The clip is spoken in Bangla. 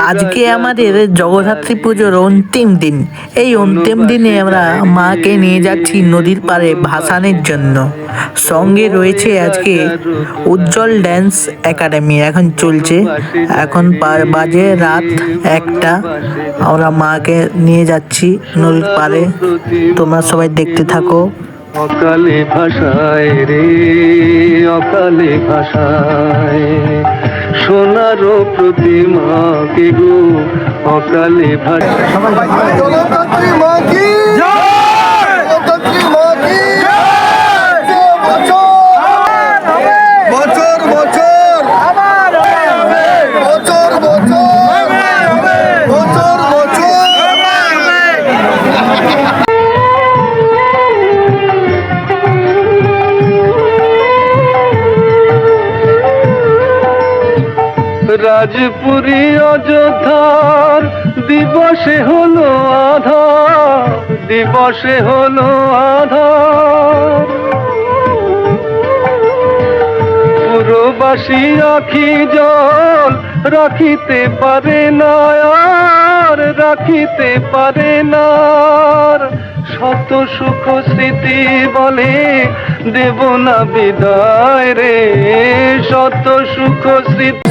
আজকে আমাদের জগদ্ধাত্রী পুজোর অন্তিম দিন। এই অন্তিম দিনে আমরা মাকে নিয়ে যাচ্ছি নদীর পাড়ে ভাসানের জন্য। সঙ্গে রয়েছে আজকে উজ্জ্বল ড্যান্স একাডেমি এখন চলছে। এখন বাজে রাত একটা। আমরা মাকে নিয়ে যাচ্ছি নদীর পাড়ে। তোমরা সবাই দেখতে থাকো। অকালে ভাষায় রে অকালে ভাষায়। সোনারও প্রতিমাকে গো অকালে ভাষায় রাজপুরী অযোধ্যার দিবসে হলো আধার, দিবসে হলো আধার। পুরবাসী রাখি জল রাখিতে পারে না আর রাখিতে পারে না। শত সুখ স্মৃতি বলে দেব না বিদায় রে। শত সুখ স্মৃতি